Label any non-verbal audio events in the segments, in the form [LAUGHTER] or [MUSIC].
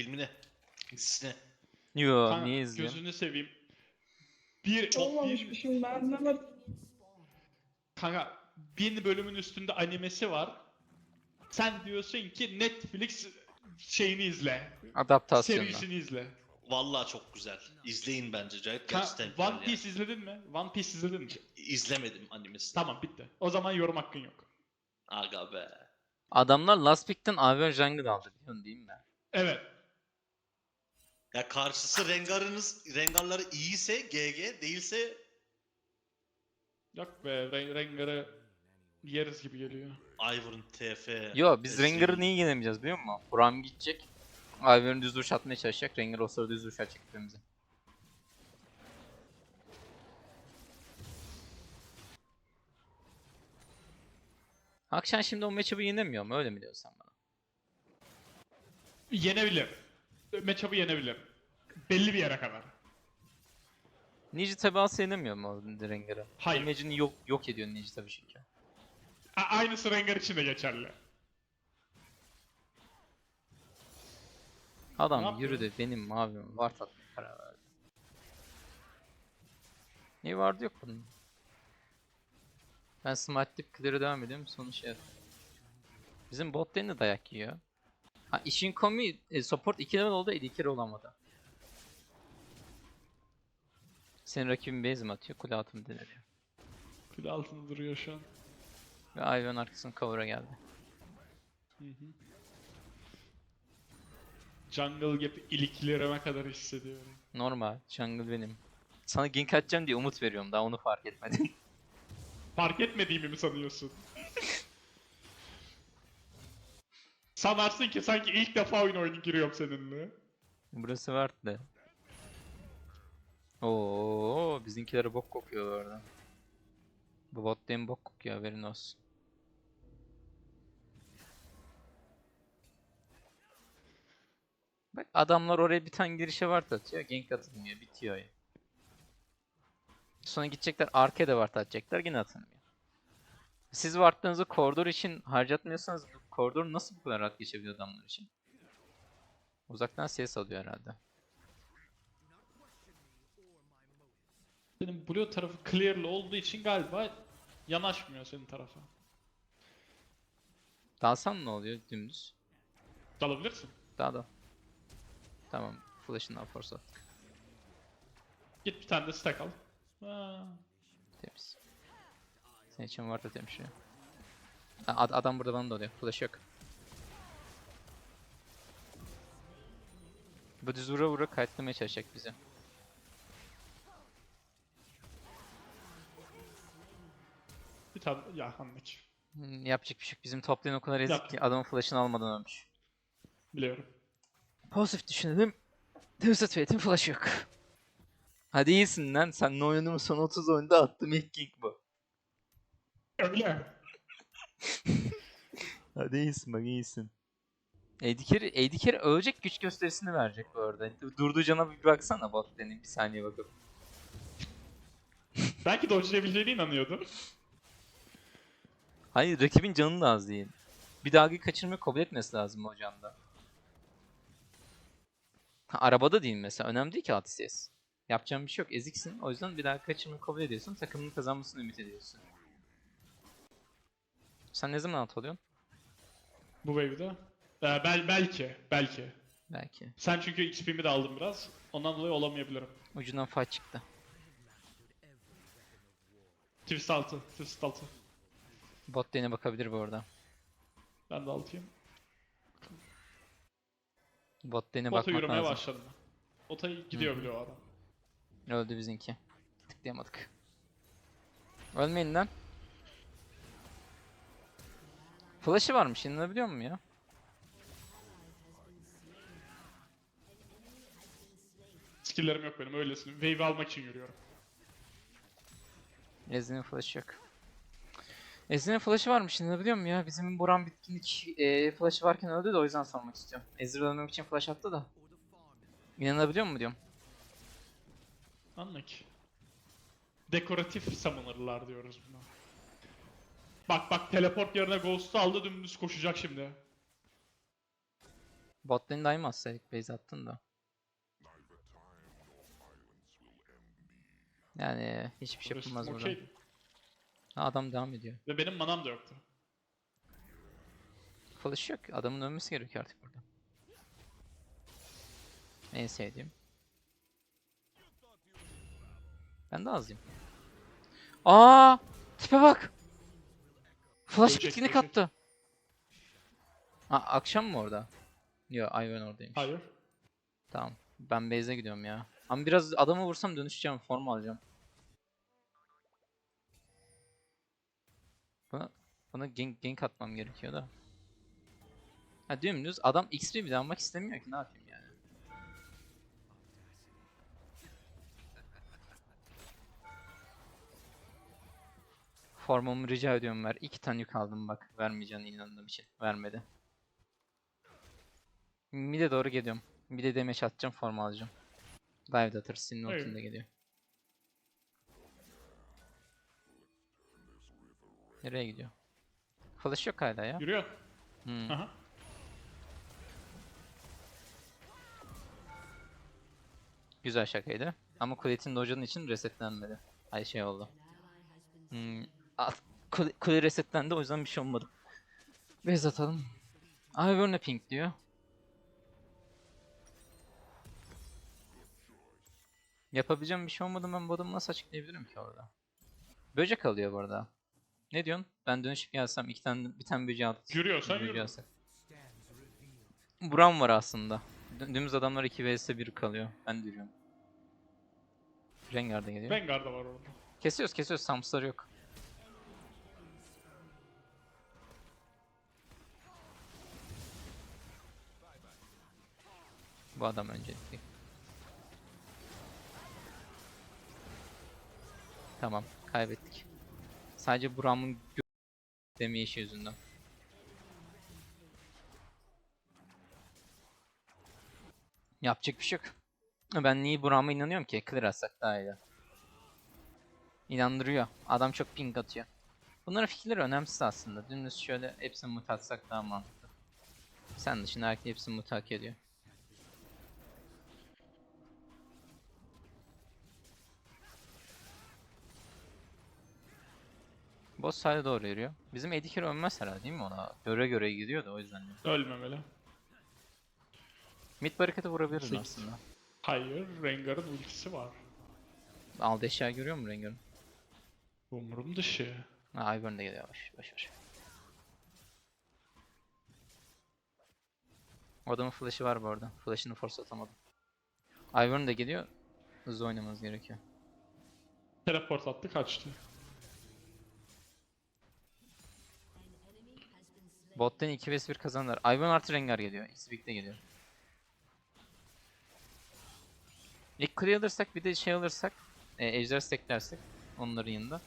Filmine. Dizisine. Yo Kanka, niye izliyorsun? Gözünü seveyim. Bir, bir, Olmamışmışım ben anlamadım. kanka bin bölümün üstünde animesi var. Sen diyorsun ki Netflix şeyini izle. Adaptasyonla. Serisini izle. Vallahi çok güzel. İzleyin bence Cahit. Ka- Gerçekten güzel One yani. Piece izledin mi? One Piece izledin mi? İzlemedim animesini. Tamam bitti. O zaman yorum hakkın yok. Aga be. Adamlar Last Pick'ten Avion Jungle aldı biliyorsun değil mi? Evet. Ya karşısı Rengar'ınız, Rengar'ları iyiyse GG, değilse Yok be Ren- Rengar'ı yeriz gibi geliyor. Ivern TF. Yo biz. Rengar'ı niye yenemeyeceğiz biliyor musun? Buram gidecek. Avion'u düz vuruş atmaya çalışacak. Rengar o sırada düz vuruş atacak hepimize. Akşam şimdi o matchup'ı yenemiyor mu? Öyle mi diyorsun sen bana? Yenebilir. Matchup'ı yenebilir. Belli bir yere kadar. Ninja tabi alsa yenemiyor mu Rengar'ı? Hayır. Image'ini yok, yok ediyor Ninja tabi çünkü. A- aynısı Rengar için de geçerli. Ne Adam yapıyor? yürüdü benim mavim var tatmaya karar verdi. Niye vardı yok bunun? Ben smite dip clear'e devam ediyorum sonra şey yapayım. Bizim bot lane de dayak yiyor. Ha işin komi e, support 2 level oldu 52 kere olamadı. Senin rakibin base mi atıyor? Kule altını deniliyor. Kule altında duruyor şu an. Ve Ivern arkasının cover'a geldi. Hı hı. Jungle Gap iliklerime kadar hissediyorum. Normal. Jungle benim. Sana gank atacağım diye umut veriyorum daha onu fark etmedin. Fark etmediğimi mi sanıyorsun? Sanarsın ki sanki ilk defa oyun oyunu giriyorum seninle. Burası da. Oo, bizimkileri bok kokuyor bu arada. Bu bot lane bok kokuyor haberin olsun. Bak adamlar oraya bir tane girişe var atıyor. Gank atılmıyor. Bitiyor oyun. Sonra gidecekler arkaya da ward atacaklar. Yine atılmıyor. Siz wardlarınızı koridor için harcatmıyorsanız koridor nasıl bu kadar rahat geçebiliyor adamlar için? Uzaktan ses alıyor herhalde. Senin blue tarafı clearlı olduğu için galiba yanaşmıyor senin tarafa. Dalsan ne oluyor dümdüz? Dalabilirsin. Daha da. Tamam. Flash'ından force attık. Git bir tane de stack al. Temiz. Senin için var da temiz şey. Ad- adam burada bana da oluyor. Flash yok. Bu düz vura vura kayıtlamaya çalışacak bizi. Bir tane ya anlık. Hmm, yapacak bir şey yok. Bizim top lane o kadar ezik Yap. ki adamın flash'ını almadan ölmüş. Biliyorum. Pozitif düşünelim. Twisted Fate'in flash'ı yok. Hadi iyisin lan. Sen oyunumu son 30 oyunda attım ilk king bu. Öyle. [LAUGHS] Hadi iyisin bak iyisin. Eddie Eddie ölecek güç gösterisini verecek bu arada. Durduğu cana bir baksana bot lane'in bir saniye bakıp. [LAUGHS] Belki dodge'layabileceğine inanıyordu. Hayır rakibin canı da az değil. Bir dalga kaçırmayı kabul etmesi lazım o canda. Ha, arabada değil mesela. Önemli değil ki ATS. Yapacağın bir şey yok. Eziksin. O yüzden bir dalga kaçırmayı kabul ediyorsun. Takımının kazanmasını ümit ediyorsun. Sen ne zaman alt oluyorsun? Bu wave'de. Ee, bel belki. Belki. Belki. Sen çünkü XP'mi de aldın biraz. Ondan dolayı olamayabilirim. Ucundan fight çıktı. Twist altı. Twist altı. Bot lane'e bakabilir bu arada. Ben de altıyım. Bot lane'e Bota bakmak yürümeye lazım. başladım. Ota gidiyor bile o adam. Öldü bizimki. Tıklayamadık. Ölmeyin lan. Flash'ı varmış inanabiliyor muyum ya? Skill'lerim yok benim öylesine. Wave almak için yürüyorum. Ezreal'in flash'ı yok. Ezreal'in flash'ı varmış inanabiliyor muyum ya? Bizim Boran bitkinlik e, flash'ı varken öldü de o yüzden sormak istiyorum. Ezreal ölmemek için flash attı da. İnanabiliyor mu diyorum. Anlık. Dekoratif summoner'lar diyoruz buna. Bak bak teleport yerine Ghost'u aldı dümdüz koşacak şimdi. Bot lane daima atsaydık base attın da. Yani hiçbir şey yapılmaz burada. okey. Ha, adam devam ediyor. Ve benim manam da yoktu. Flash yok. Adamın ölmesi gerekiyor artık burada. En sevdiğim. Ben de azıyım. Aa! Tipe bak. Flash Ölecek, bitkinlik ölecek. attı. Aa, akşam mı orada? Yo, Ivan oradaymış. Hayır. Tamam. Ben base'e gidiyorum ya. Ama biraz adamı vursam dönüşeceğim, form alacağım. Buna, buna gank, gank atmam gerekiyor da. Ha dümdüz adam XP bile almak istemiyor ki ne yapayım yani. Formumu rica ediyorum ver. İki tane yük aldım bak. Vermeyeceğine inandığım için. Vermedi. Mid'e doğru geliyorum. Mid'e damage atacağım form alacağım. Dive atarız. Senin ultin de geliyor. Nereye gidiyor? Flash yok hala ya. Yürüyor. Hmm. Aha. Güzel şakaydı. Ama Kulet'in doja'nın için resetlenmedi. Ay şey oldu. Hmm. Kule, kule resetlendi o yüzden bir şey olmadı. Bez atalım. Ivern ping diyor. Yapabileceğim bir şey olmadı ben bu adamı nasıl açıklayabilirim ki orada? Böcek alıyor bu arada. Ne diyorsun? Ben dönüşüp gelsem iki tane bir tane böceği alıp Yürüyorsan yürü. Buram var aslında. Dü- Dümdüz adamlar 2 vs 1 kalıyor. Ben de yürüyorum. Rengar da geliyor. Rengar da var orada. Kesiyoruz kesiyoruz Samslar yok. Bu adam öncelikli. Tamam kaybettik. Sadece Buram'ın gö demeyişi yüzünden. Yapacak bir şey yok. Ben niye Buram'a inanıyorum ki? Clear atsak daha iyi. İnandırıyor. Adam çok ping atıyor. Bunların fikirleri önemsiz aslında. Dümdüz şöyle hepsini mut atsak daha mantıklı. Sen dışında herkes hepsini mut hak ediyor. Boss side doğru yürüyor. Bizim Edikir ölmez herhalde değil mi ona? Göre göre gidiyor da o yüzden. Ölmemeli. Mid barikatı vurabiliriz Sekiz. aslında. Hayır. Rengar'ın ultisi var. Aldı eşya görüyor mu Rengar'ın? Umurum dışı. Ha Ivern de geliyor yavaş yavaş yavaş. O Adamın flash'ı var bu arada. Flash'ını force atamadım. Ivern de geliyor. Hızlı oynamamız gerekiyor. Teleport attı kaçtı. Bot'tan 2 vs 1 kazanırlar. Ivern artı Rengar geliyor. İkisi birlikte geliyor. İlk clear alırsak bir de şey alırsak e, Ejder stacklersek onların yanında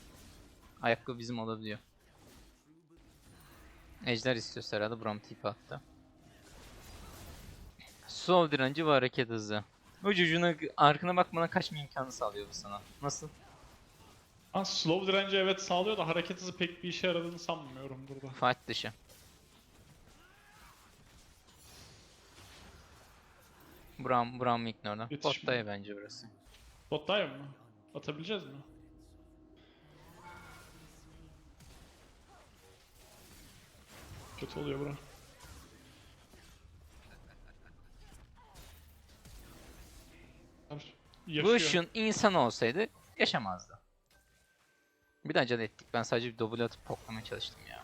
ayakkabı bizim olabiliyor. Ejder istiyorsa herhalde Bram tipi attı. Sol direnci ve hareket hızı. Ucucuna arkana bakmana kaçma imkanı sağlıyor bu sana. Nasıl? Ha, slow direnci evet sağlıyor da hareket hızı pek bir işe yaradığını sanmıyorum burada. Fight dışı. Bram, Bram. Yetişmiyor. Botta'ya bence burası. Bot dive mı? Atabileceğiz mi? Kötü oluyor bura. Yaşıyor. Şun insan olsaydı yaşamazdı. Bir de acele ettik. Ben sadece bir double atıp poklamaya çalıştım ya.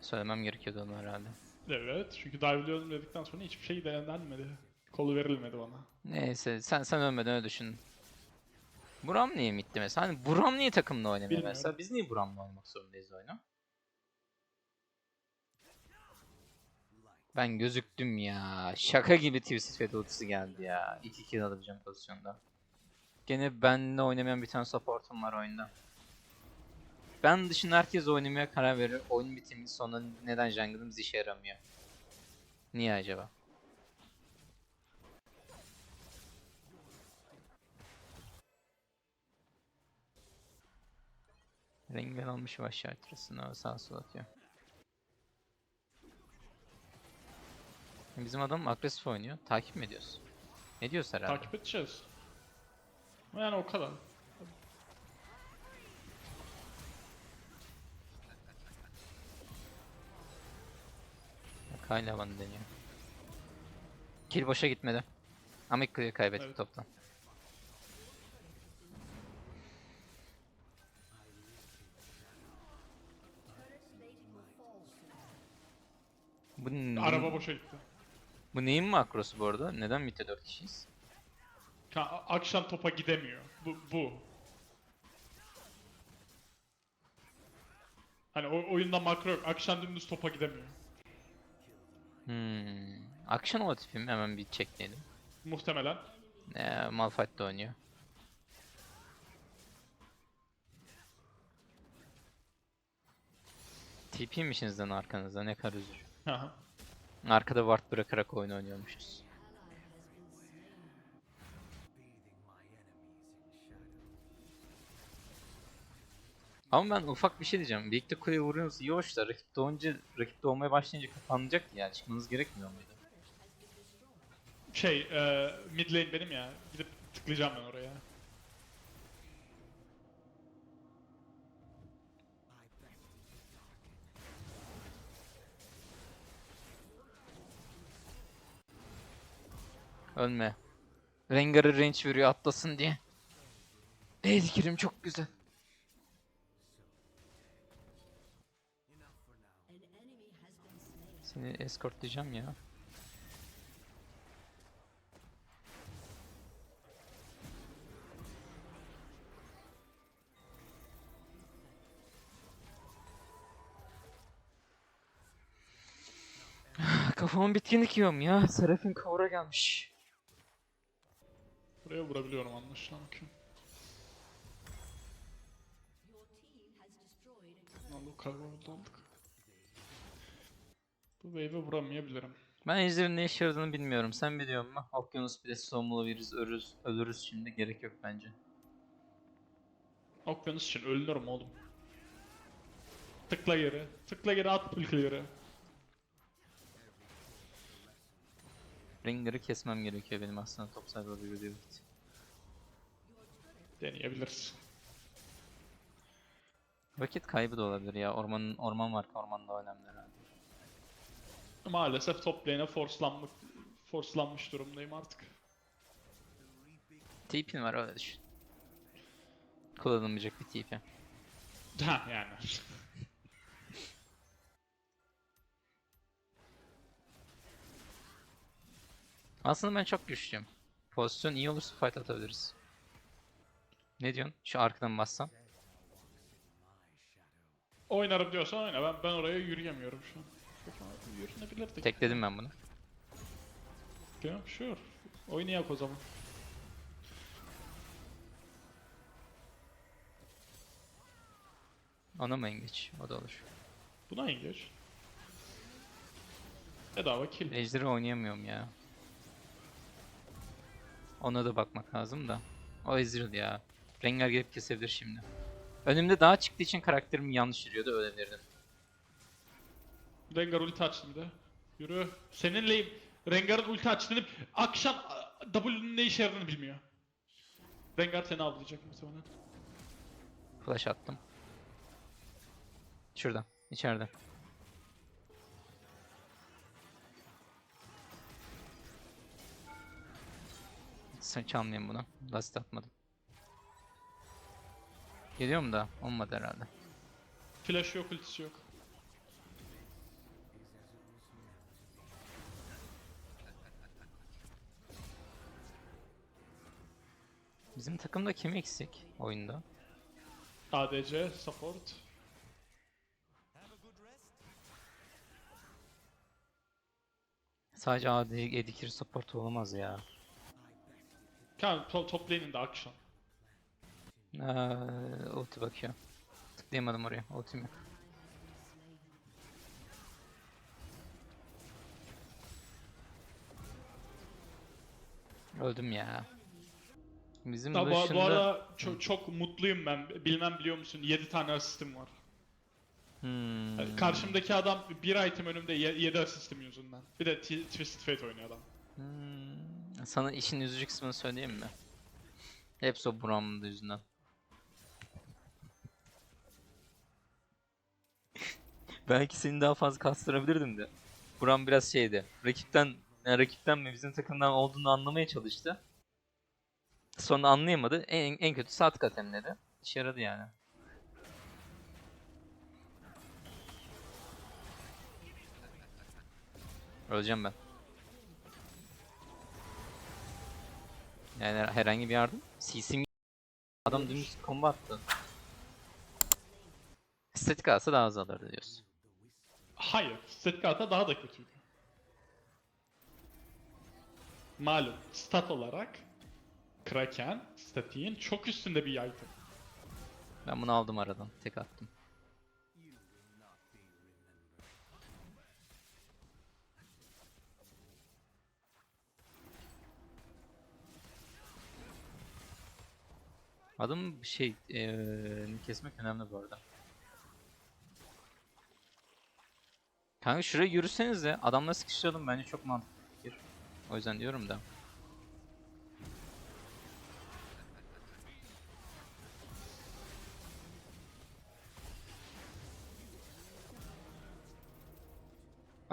Söylemem gerekiyordu onu herhalde. Evet çünkü dive'liyorum dedikten sonra hiçbir şey denenmedi. Kolu verilmedi bana. Neyse sen sen ölmeden öyle düşün. Buram niye mitti mesela? Hani Buram niye takımla oynamıyor Bilmiyorum. mesela? Biz niye Buram'la oynamak zorundayız oyunu? Ben gözüktüm ya. Şaka gibi Twisted Fate ultisi geldi ya. 2 kill alabileceğim pozisyonda. Gene benle oynamayan bir tane supportum var oyunda. Ben dışında herkes oynamaya karar verir. Oyun bitiminin sonunda neden jungle'ımız işe yaramıyor? Niye acaba? Rengen almış yavaş şartırısını sağa sola atıyor. Bizim adam agresif oynuyor. Takip mi? Ediyoruz herhalde. Takip edeceğiz. Yani o kadar. Bana deniyor. Kill boşa gitmedi. Ama clear kaybettik Evet. toplam. Bu, Araba boşa gitti. bu neyin makrosu bu arada? Neden mitte 4 kişiyiz? Ka- akşam topa gidemiyor. Bu, bu. Hani o oyunda makro yok. Akşam dümdüz topa gidemiyor. Hmm. Action o tipi mi? Hemen bir çekleyelim. Muhtemelen. Ee, Malphite de oynuyor. TP'mişsinizden arkanızda ne kadar üzücü. Arkada ward bırakarak oyun oynuyormuşuz. Ama ben ufak bir şey diyeceğim. Birlikte kuleye vuruyorsunuz iyi hoş da rakip doğunca, rakip doğmaya başlayınca kapanacak yani çıkmanız gerekmiyor muydu? Şey, e, mid lane benim ya. Gidip tıklayacağım ben oraya. Ölme. Rengar'ı range veriyor atlasın diye. Eğdikirim çok güzel. Seni escortlayacağım ya. Kafamın bitkinlik yiyorum ya. Serafin kavura gelmiş. Buraya vurabiliyorum anlaşılan. Okey. Allah kayboldu olduk. Bu wave'e vuramayabilirim. Ben ejderin ne işe yaradığını bilmiyorum. Sen biliyor musun? Okyanus bile soğumulabiliriz, ölürüz, ölürüz şimdi. Gerek yok bence. Okyanus için ölünürüm oğlum. Tıkla geri. Tıkla geri at ultileri. Ringer'ı kesmem gerekiyor benim aslında top cyber'da bir vakit. Deneyebiliriz. Vakit kaybı da olabilir ya. Ormanın orman var orman da önemli herhalde. Maalesef top lane'e forcelanmış, forcelanmış durumdayım artık. TP'in var öyle düşün. Kullanılmayacak bir TP. Ha yani. [LAUGHS] Aslında ben çok güçlüyüm. Pozisyon iyi olursa fight atabiliriz. Ne diyorsun? Şu arkadan bassam. Oynarım diyorsan oyna. Ben, ben oraya yürüyemiyorum şu an. Şurada Yürünebilirdik. Tekledim ben bunu. Mi? Sure. Oynayak o zaman. Ona mı engeç? O da olur. Buna engage. Bedava kill. Ejderi oynayamıyorum ya. Ona da bakmak lazım da. O Ezreal ya. Rengar gelip kesebilir şimdi. Önümde daha çıktığı için karakterim yanlış yürüyordu ölebilirdim. Rengar ulti açtı bir de. Yürü. Seninle Rengar'ın ulti açtığını akşam W'nun ne işe yaradığını bilmiyor. Rengar seni avlayacak muhtemelen. Flash attım. Şurada. içeride. Sen çalmayayım bunu. Last atmadım. Geliyor mu da? Olmadı herhalde. Flash yok, ultisi yok. Bizim takımda kim eksik oyunda? ADC, support. Sadece AD Edikir support olamaz ya. Kan top, top lane'inde akşam. Ee, ulti bakıyor. Tıklayamadım oraya. Ultim yok. Öldüm ya. Bizim bu, dışında... bu arada çok, çok mutluyum ben. Bilmem biliyor musun? 7 tane asistim var. Hmm. Yani karşımdaki adam bir item önümde 7 asistim yüzünden. Bir de Twisted Fate oynuyor adam. Hmm. Sana işin üzücü kısmını söyleyeyim mi? Hepsi o Braum'un yüzünden. [LAUGHS] Belki seni daha fazla kastırabilirdim de. Braum biraz şeydi. Rakipten, yani rakipten mi bizim takımdan olduğunu anlamaya çalıştı. Sonra anlayamadı. En, en kötü saat katemledi. İşe yaradı yani. Öleceğim ben. Yani herhangi bir yardım. CC'm Adam dümdüz combo attı. Estetik alsa daha az alırdı diyorsun. Hayır, Setkata daha da kötüydü. Malum, stat olarak Kraken, statiğin çok üstünde bir item. Ben bunu aldım aradan. Tek attım. Adım şey eee kesmek önemli bu arada. Kanka şuraya yürüseniz de adamla sıkıştıralım bence çok mantıklı fikir. O yüzden diyorum da.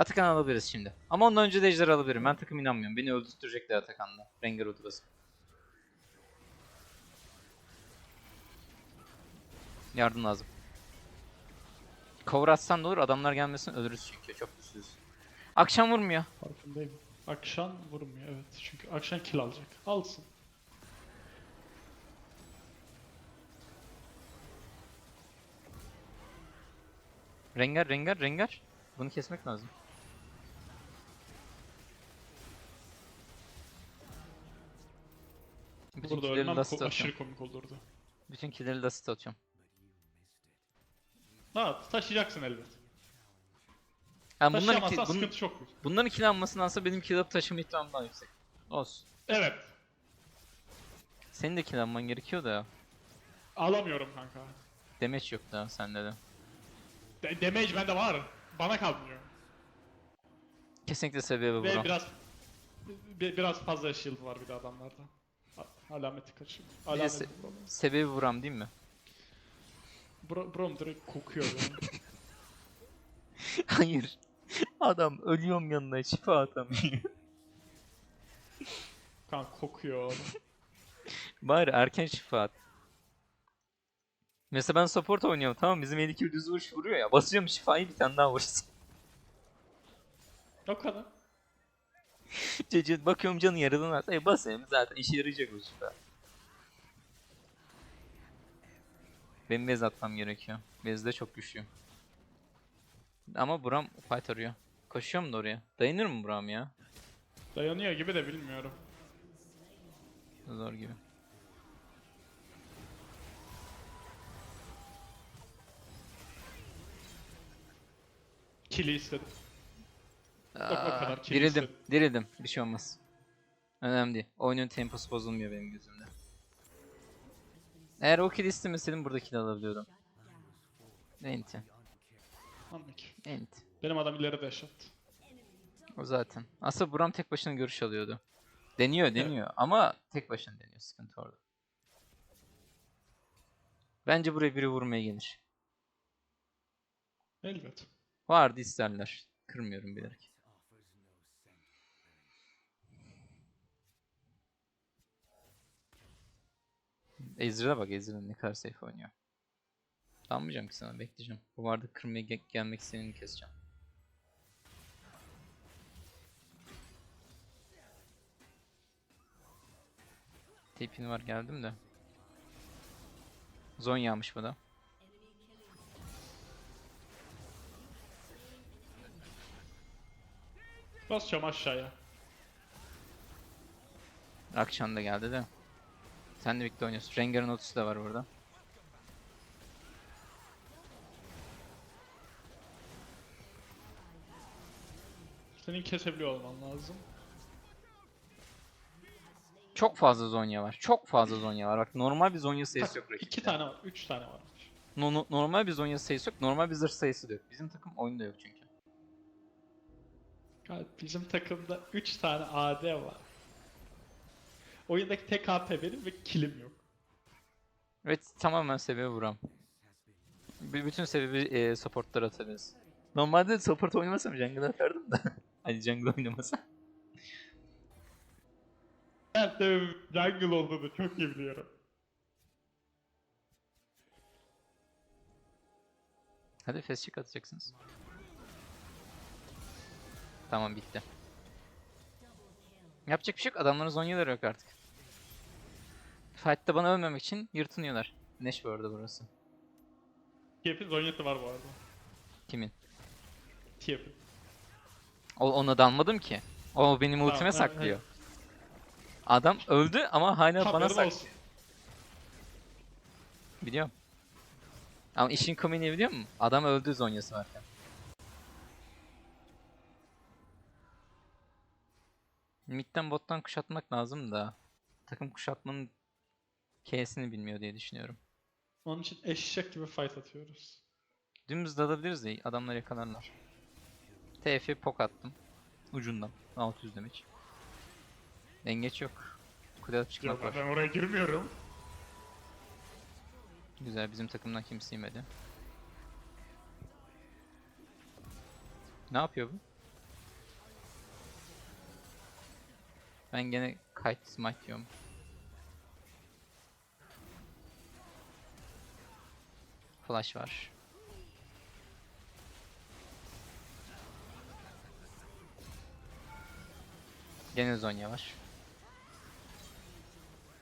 Atakan alabiliriz şimdi. Ama ondan önce de Ejder alabilirim. Ben takım inanmıyorum. Beni öldürtecekler Atakan'la. Rengar ultrası. Yardım lazım. Cover atsan da olur. Adamlar gelmesin ölürüz çünkü. Çok güçsüz. Akşam vurmuyor. Farkındayım. Akşam vurmuyor evet. Çünkü Akşam kill alacak. Alsın. Rengar, Rengar, Rengar. Bunu kesmek lazım. Bütün Burada ölmem ko- atıyorum. aşırı komik olurdu. Bütün killeri dust atıyorum. Ha taşıyacaksın elbet. Yani bunların, Taşıyamazsan ki, bunun, sıkıntı çok büyük. bunların kill almasındansa benim kill alıp taşıma ihtimam daha yüksek. Olsun. Evet. Senin de kill alman gerekiyor da. Alamıyorum kanka. Damage yok daha sende de. De- damage bende var. Bana kalmıyor. Kesinlikle sebebi Ve bu. biraz bi- biraz fazla shield var bir de adamlarda. Alameti de Alameti se- Brom. sebebi vuram değil mi? Bro, Brom direkt kokuyor yani. [LAUGHS] Hayır. Adam ölüyorum yanına şifa atamıyor. [LAUGHS] Kanka kokuyor oğlum. [LAUGHS] Bari erken şifa at. Mesela ben support oynuyorum tamam? Bizim Elikül düz vuruş vuruyor ya. Basıyorum şifayı bir tane daha vursun. O kadar. [LAUGHS] Cece bakıyorum canı yarıdan arttı. E basayım zaten işe yarayacak o şifa. Benim bez atmam gerekiyor. Bez de çok güçlü. Ama Buram fight arıyor. Koşuyor mu da oraya? Dayanır mı Buram ya? Dayanıyor gibi de bilmiyorum. Zor gibi. Kill'i istedim. Aa, kadar dirildim, dirildim. Bir şey olmaz. Önemli değil. Oyunun temposu bozulmuyor benim gözümde. Eğer o kill istemeseydim burada kill alabiliyordum. Enti. Enti. Benim adam ileri dash attı. O zaten. Aslında Buram tek başına görüş alıyordu. Deniyor, deniyor. Ama tek başına deniyor. Sıkıntı orada. Bence buraya biri vurmaya gelir. Elbet. Vardı isterler. Kırmıyorum bilerek. Ezreal'a bak Ezreal ne kadar safe oynuyor. Dalmayacağım ki sana bekleyeceğim. Bu vardı kırmaya ge- gelmek istediğini keseceğim. Tipin var geldim de. Zonya'mış bu da. Basacağım aşağıya. Akşam da geldi de. Sen de birlikte oynuyorsun. Rengar'ın ultisi de var burada. Senin kesebiliyor olman lazım. Çok fazla Zonya var. Çok fazla Zonya var. Bak normal bir Zonya sayısı yok rakipte. İki tane var. Üç tane varmış. No- no- normal bir Zonya sayısı yok. Normal bir zırh sayısı da yok. Bizim takım oyunda yok çünkü. Bizim takımda 3 tane AD var. Oyundaki tek AP benim ve killim yok. Evet tamamen sebebi buram. B- bütün sebebi e, supportlara atarız. Normalde support oynamasam jungle atardım da. [LAUGHS] hani jungle oynamasam. Ben de jungle olduğunu çok iyi biliyorum. Hadi fast check atacaksınız. Tamam bitti. Yapacak bir şey yok. Adamların zonyaları yok artık. Fight'ta bana ölmemek için yırtınıyorlar. Neş bu arada burası. TF'in zonyası var bu arada. Kimin? TF'in. O, ona dalmadım ki. O benim ultime saklıyor. Adam öldü ama hala bana Haberin saklıyor. olsun. Biliyorum. Ama işin komiğini biliyor musun? Adam öldü zonyası varken. Mid'den bottan kuşatmak lazım da. Takım kuşatmanın K'sini bilmiyor diye düşünüyorum. Onun için eşek gibi fight atıyoruz. Dümdüz dalabiliriz de adamlar yakalarlar. TF'ye pok attım. Ucundan. 600 demek. Engeç yok. Kule atıp çıkmak var. ben oraya girmiyorum. Güzel bizim takımdan kimse yemedi. Ne yapıyor bu? Ben gene kite smite yiyorum. Flash var. Gene Zonya var.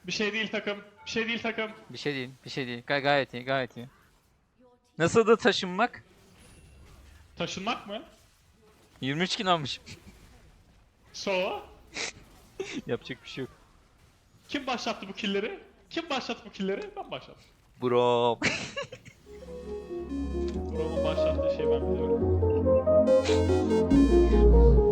Bir şey değil takım. Bir şey değil takım. Bir şey değil, bir şey değil. Gay gayet iyi, gayet iyi. Nasıl da taşınmak? Taşınmak mı? 23 kilo almışım. [LAUGHS] So. Yapacak bir şey yok. Kim başlattı bu killeri? Kim başlattı bu killeri? Ben başlattım. Bro. [LAUGHS] Kur'an'ın başlattığı şey ben biliyorum. [LAUGHS]